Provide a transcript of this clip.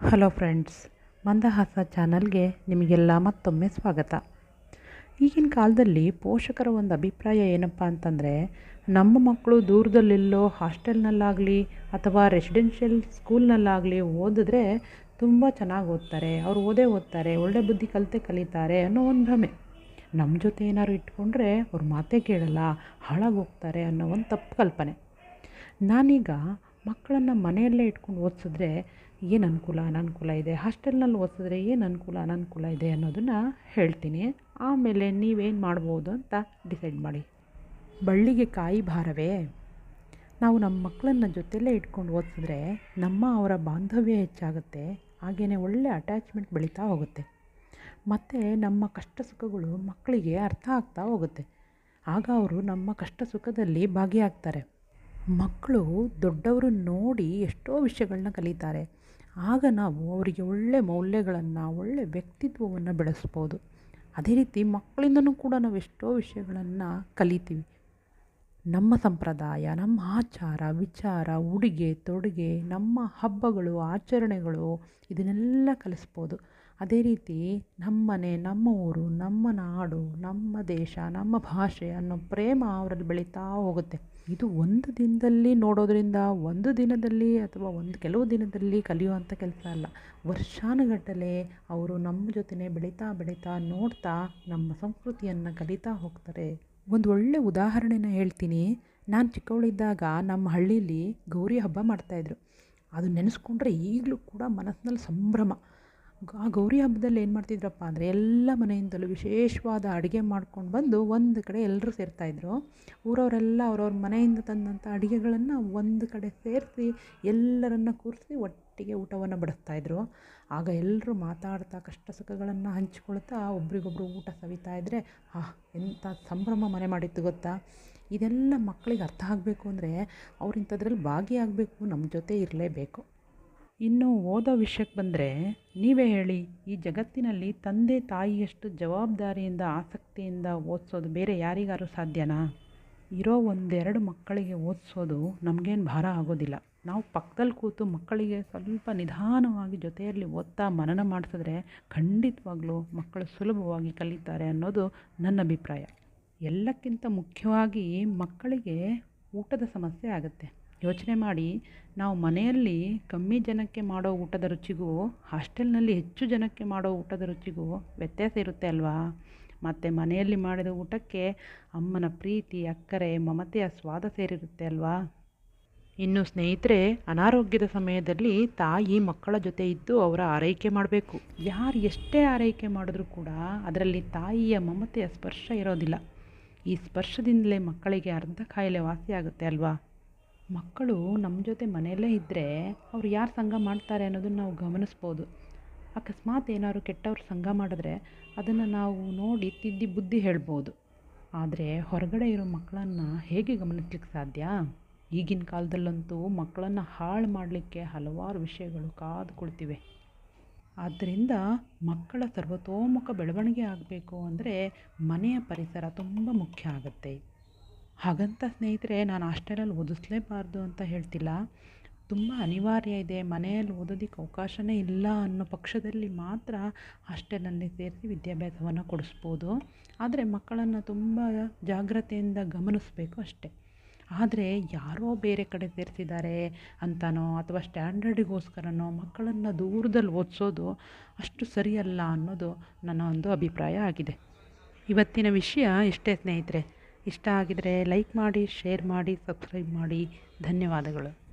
Hello friends ಮಂದಹಾಸ ಚಾನಲ್ಗೆ ನಿಮಗೆಲ್ಲ ಮತ್ತೊಮ್ಮೆ ಸ್ವಾಗತ. ಈಗಿನ ಕಾಲದಲ್ಲಿ ಪೋಷಕರ ಒಂದು ಅಭಿಪ್ರಾಯ ಏನಪ್ಪ ಅಂತಂದರೆ, ನಮ್ಮ ಮಕ್ಕಳು ದೂರದಲ್ಲಿಲ್ಲೋ ಹಾಸ್ಟೆಲ್ನಲ್ಲಾಗಲಿ ಅಥವಾ ರೆಸಿಡೆನ್ಷಿಯಲ್ ಸ್ಕೂಲ್ನಲ್ಲಾಗಲಿ ಓದಿದ್ರೆ ತುಂಬ ಚೆನ್ನಾಗಿ ಓದ್ತಾರೆ, ಅವ್ರು ಓದೇ ಓದ್ತಾರೆ, ಒಳ್ಳೆ ಬುದ್ಧಿ ಕಲಿತೆ ಕಲಿತಾರೆ ಅನ್ನೋ ಒಂದು ಭ್ರಮೆ. ನಮ್ಮ ಜೊತೆ ಏನಾದ್ರು ಇಟ್ಕೊಂಡ್ರೆ ಅವ್ರ ಮಾತೇ ಕೇಳಲ್ಲ, ಹಾಳಾಗಿ ಹೋಗ್ತಾರೆ ಅನ್ನೋ ಒಂದು ತಪ್ಪು ಕಲ್ಪನೆ. ನಾನೀಗ ಮಕ್ಕಳನ್ನು ಮನೆಯಲ್ಲೇ ಇಟ್ಕೊಂಡು ಓದಿಸಿದ್ರೆ ಏನು ಅನುಕೂಲ, ಅನನುಕೂಲ ಇದೆ? ಹಾಸ್ಟೆಲ್ನಲ್ಲಿ ಓದಿಸಿದ್ರೆ ಏನು ಅನುಕೂಲ, ಅನನುಕೂಲ ಇದೆ ಅನ್ನೋದನ್ನು ಹೇಳ್ತೀನಿ. ಆಮೇಲೆ ನೀವೇನು ಮಾಡ್ಬೋದು ಅಂತ ಡಿಸೈಡ್ ಮಾಡಿ. ಬಳ್ಳಿಗೆ ಕಾಯಿ ಭಾರವೇ, ನಾವು ನಮ್ಮ ಮಕ್ಕಳನ್ನ ಜೊತೆಯಲ್ಲೇ ಇಟ್ಕೊಂಡು ಓದಿಸಿದ್ರೆ ನಮ್ಮ ಅವರ ಬಾಂಧವ್ಯ ಹೆಚ್ಚಾಗುತ್ತೆ ಹಾಗೆಯೇ ಒಳ್ಳೆ ಅಟ್ಯಾಚ್ಮೆಂಟ್ ಬೆಳೀತಾ ಹೋಗುತ್ತೆ. ಮತ್ತು ನಮ್ಮ ಕಷ್ಟ ಸುಖಗಳು ಮಕ್ಕಳಿಗೆ ಅರ್ಥ ಆಗ್ತಾ ಹೋಗುತ್ತೆ. ಆಗ ಅವರು ನಮ್ಮ ಕಷ್ಟ ಸುಖದಲ್ಲಿ ಭಾಗಿಯಾಗ್ತಾರೆ. ಮಕ್ಕಳು ದೊಡ್ಡವರು ನೋಡಿ ಎಷ್ಟೋ ವಿಷಯಗಳನ್ನ ಕಲಿತಾರೆ. ಆಗ ನಾವು ಅವರಿಗೆ ಒಳ್ಳೆ ಮೌಲ್ಯಗಳನ್ನು, ಒಳ್ಳೆ ವ್ಯಕ್ತಿತ್ವವನ್ನು ಬೆಳೆಸ್ಬೋದು. ಅದೇ ರೀತಿ ಮಕ್ಕಳಿಂದನೂ ಕೂಡ ನಾವು ಎಷ್ಟೋ ವಿಷಯಗಳನ್ನು ಕಲಿತೀವಿ. ನಮ್ಮ ಸಂಪ್ರದಾಯ, ನಮ್ಮ ಆಚಾರ, ವಿಚಾರ, ಉಡುಗೆ, ತೊಡುಗೆ, ನಮ್ಮ ಹಬ್ಬಗಳು, ಆಚರಣೆಗಳು, ಇದನ್ನೆಲ್ಲ ಕಲಿಸ್ಬೋದು. ಅದೇ ರೀತಿ ನಮ್ಮನೆ, ನಮ್ಮ ಊರು, ನಮ್ಮ ನಾಡು, ನಮ್ಮ ದೇಶ, ನಮ್ಮ ಭಾಷೆ ಅನ್ನೋ ಪ್ರೇಮ ಅವರಲ್ಲಿ ಬೆಳೀತಾ ಹೋಗುತ್ತೆ. ಇದು ಒಂದು ದಿನದಲ್ಲಿ ನೋಡೋದ್ರಿಂದ ಒಂದು ದಿನದಲ್ಲಿ ಅಥವಾ ಒಂದು ಕೆಲವು ದಿನದಲ್ಲಿ ಕಲಿಯುವಂಥ ಕೆಲಸ ಅಲ್ಲ. ವರ್ಷಾನುಗಟ್ಟಲೆ ಅವರು ನಮ್ಮ ಜೊತೆನೇ ಬೆಳೀತಾ ಬೆಳೀತಾ ನೋಡ್ತಾ ನಮ್ಮ ಸಂಸ್ಕೃತಿಯನ್ನು ಕಲಿತಾ ಹೋಗ್ತಾರೆ. ಒಂದು ಒಳ್ಳೆ ಉದಾಹರಣೆನ ಹೇಳ್ತೀನಿ. ನಾನು ಚಿಕ್ಕವಳಿದ್ದಾಗ ನಮ್ಮ ಹಳ್ಳೀಲಿ ಗೌರಿ ಹಬ್ಬ ಮಾಡ್ತಾಯಿದ್ರು ಅದು ನೆನೆಸ್ಕೊಂಡ್ರೆ ಈಗಲೂ ಕೂಡ ಮನಸ್ಸಿನಲ್ಲಿ ಸಂಭ್ರಮ. ಆ ಗೌರಿ ಹಬ್ಬದಲ್ಲಿ ಏನು ಮಾಡ್ತಿದ್ರಪ್ಪ ಅಂದರೆ ಎಲ್ಲ ಮನೆಯಿಂದಲೂ ವಿಶೇಷವಾದ ಅಡುಗೆ ಮಾಡ್ಕೊಂಡು ಬಂದು ಒಂದು ಕಡೆ ಎಲ್ಲರೂ ಸೇರ್ತಾಯಿದ್ರು ಊರವರೆಲ್ಲ ಅವ್ರವ್ರ ಮನೆಯಿಂದ ತಂದಂಥ ಅಡುಗೆಗಳನ್ನು ಒಂದು ಕಡೆ ಸೇರಿಸಿ ಎಲ್ಲರನ್ನ ಕೂರಿಸಿ ಒಟ್ಟಿಗೆ ಊಟವನ್ನು ಬಡಿಸ್ತಾಯಿದ್ರು ಆಗ ಎಲ್ಲರೂ ಮಾತಾಡ್ತಾ ಕಷ್ಟ ಸುಖಗಳನ್ನು ಹಂಚ್ಕೊಳ್ತಾ ಒಬ್ರಿಗೊಬ್ರು ಊಟ ಸವಿತಾ ಇದ್ದರೆ ಆ ಎಂಥ ಸಂಭ್ರಮ ಮನೆ ಮಾಡಿತ್ತು ಗೊತ್ತಾ? ಇದೆಲ್ಲ ಮಕ್ಕಳಿಗೆ ಅರ್ಥ ಆಗಬೇಕು ಅಂದರೆ ಅವ್ರು ಇಂಥದ್ರಲ್ಲಿ ಭಾಗಿಯಾಗಬೇಕು ನಮ್ಮ ಜೊತೆ ಇರಲೇಬೇಕು. ಇನ್ನು ಓದೋ ವಿಷಯಕ್ಕೆ ಬಂದರೆ ನೀವೇ ಹೇಳಿ, ಈ ಜಗತ್ತಿನಲ್ಲಿ ತಂದೆ ತಾಯಿಯಷ್ಟು ಜವಾಬ್ದಾರಿಯಿಂದ, ಆಸಕ್ತಿಯಿಂದ ಓದಿಸೋದು ಬೇರೆ ಯಾರಿಗಾರು ಸಾಧ್ಯನಾ? ಇರೋ ಒಂದೆರಡು ಮಕ್ಕಳಿಗೆ ಓದಿಸೋದು ನಮಗೇನು ಭಾರ ಆಗೋದಿಲ್ಲ. ನಾವು ಪಕ್ಕದಲ್ಲಿ ಕೂತು ಮಕ್ಕಳಿಗೆ ಸ್ವಲ್ಪ ನಿಧಾನವಾಗಿ ಜೊತೆಯಲ್ಲಿ ಓದ್ತಾ ಮನನ ಮಾಡಿಸಿದ್ರೆ ಖಂಡಿತವಾಗ್ಲೂ ಮಕ್ಕಳು ಸುಲಭವಾಗಿ ಕಲಿತಾರೆ ಅನ್ನೋದು ನನ್ನ ಅಭಿಪ್ರಾಯ. ಎಲ್ಲಕ್ಕಿಂತ ಮುಖ್ಯವಾಗಿ ಮಕ್ಕಳಿಗೆ ಊಟದ ಸಮಸ್ಯೆ ಆಗುತ್ತೆ. ಯೋಚನೆ ಮಾಡಿ, ನಾವು ಮನೆಯಲ್ಲಿ ಕಮ್ಮಿ ಜನಕ್ಕೆ ಮಾಡೋ ಊಟದ ರುಚಿಗೂ, ಹಾಸ್ಟೆಲ್ನಲ್ಲಿ ಹೆಚ್ಚು ಜನಕ್ಕೆ ಮಾಡೋ ಊಟದ ರುಚಿಗೂ ವ್ಯತ್ಯಾಸ ಇರುತ್ತೆ ಅಲ್ವಾ? ಮತ್ತು ಮನೆಯಲ್ಲಿ ಮಾಡಿದ ಊಟಕ್ಕೆ ಅಮ್ಮನ ಪ್ರೀತಿ, ಅಕ್ಕರೆ, ಮಮತೆಯ ಸ್ವಾದ ಸೇರಿರುತ್ತೆ ಅಲ್ವಾ? ಇನ್ನು ಸ್ನೇಹಿತರೆ, ಅನಾರೋಗ್ಯದ ಸಮಯದಲ್ಲಿ ತಾಯಿ ಮಕ್ಕಳ ಜೊತೆ ಇದ್ದು ಅವರ ಆರೈಕೆ ಮಾಡಬೇಕು. ಯಾರು ಎಷ್ಟೇ ಆರೈಕೆ ಮಾಡಿದ್ರೂ ಕೂಡ ಅದರಲ್ಲಿ ತಾಯಿಯ ಮಮತೆಯ ಸ್ಪರ್ಶ ಇರೋದಿಲ್ಲ. ಈ ಸ್ಪರ್ಶದಿಂದಲೇ ಮಕ್ಕಳಿಗೆ ಅರ್ಧ ಕಾಯಿಲೆ ವಾಸಿಯಾಗುತ್ತೆ ಅಲ್ವಾ? ಮಕ್ಕಳು ನಮ್ಮ ಜೊತೆ ಮನೆಯಲ್ಲೇ ಇದ್ದರೆ ಅವ್ರು ಯಾರು ಸಂಘ ಮಾಡ್ತಾರೆ ಅನ್ನೋದನ್ನು ನಾವು ಗಮನಿಸ್ಬೋದು. ಅಕಸ್ಮಾತ್ ಏನಾದ್ರು ಕೆಟ್ಟವ್ರು ಸಂಘ ಮಾಡಿದ್ರೆ ಅದನ್ನು ನಾವು ನೋಡಿ ತಿದ್ದಿ ಬುದ್ಧಿ ಹೇಳ್ಬೋದು. ಆದರೆ ಹೊರಗಡೆ ಇರೋ ಮಕ್ಕಳನ್ನು ಹೇಗೆ ಗಮನಿಸ್ಲಿಕ್ಕೆ ಸಾಧ್ಯ? ಈಗಿನ ಕಾಲದಲ್ಲಂತೂ ಮಕ್ಕಳನ್ನು ಹಾಳು ಮಾಡಲಿಕ್ಕೆ ಹಲವಾರು ವಿಷಯಗಳು ಕಾದುಕೊಳ್ತಿವೆ ಆದ್ದರಿಂದ ಮಕ್ಕಳ ಸರ್ವತೋಮುಖ ಬೆಳವಣಿಗೆ ಆಗಬೇಕು ಅಂದರೆ ಮನೆಯ ಪರಿಸರ ತುಂಬ ಮುಖ್ಯ ಆಗುತ್ತೆ. ಹಾಗಂತ ಸ್ನೇಹಿತರೆ, ನಾನು ಹಾಸ್ಟೆಲಲ್ಲಿ ಓದಿಸ್ಲೇಬಾರ್ದು ಅಂತ ಹೇಳ್ತಿಲ್ಲ. ತುಂಬ ಅನಿವಾರ್ಯ ಇದೆ. ಮನೆಯಲ್ಲಿ ಓದೋದಕ್ಕೆ ಅವಕಾಶವೇ ಇಲ್ಲ ಅನ್ನೋ ಪಕ್ಷದಲ್ಲಿ ಮಾತ್ರ ಹಾಸ್ಟೆಲಲ್ಲಿ ಸೇರಿಸಿ ವಿದ್ಯಾಭ್ಯಾಸವನ್ನು ಕೊಡಿಸ್ಬೋದು. ಆದರೆ ಮಕ್ಕಳನ್ನು ತುಂಬ ಜಾಗ್ರತೆಯಿಂದ ಗಮನಿಸಬೇಕು ಅಷ್ಟೆ. ಆದರೆ ಯಾರೋ ಬೇರೆ ಕಡೆ ಸೇರಿಸಿದ್ದಾರೆ ಅಂತನೋ ಅಥವಾ ಸ್ಟ್ಯಾಂಡರ್ಡಿಗೋಸ್ಕರನೋ ಮಕ್ಕಳನ್ನು ದೂರದಲ್ಲಿ ಓದಿಸೋದು ಅಷ್ಟು ಸರಿಯಲ್ಲ ಅನ್ನೋದು ನನ್ನ ಒಂದು ಅಭಿಪ್ರಾಯ ಆಗಿದೆ. ಇವತ್ತಿನ ವಿಷಯ ಇಷ್ಟೇ ಸ್ನೇಹಿತರೆ. ಇಷ್ಟ ಆಗಿದರೆ ಲೈಕ್ ಮಾಡಿ ಶೇರ್ ಮಾಡಿ ಸಬ್ಸ್ಕ್ರೈಬ್ ಮಾಡಿ. ಧನ್ಯವಾದಗಳು.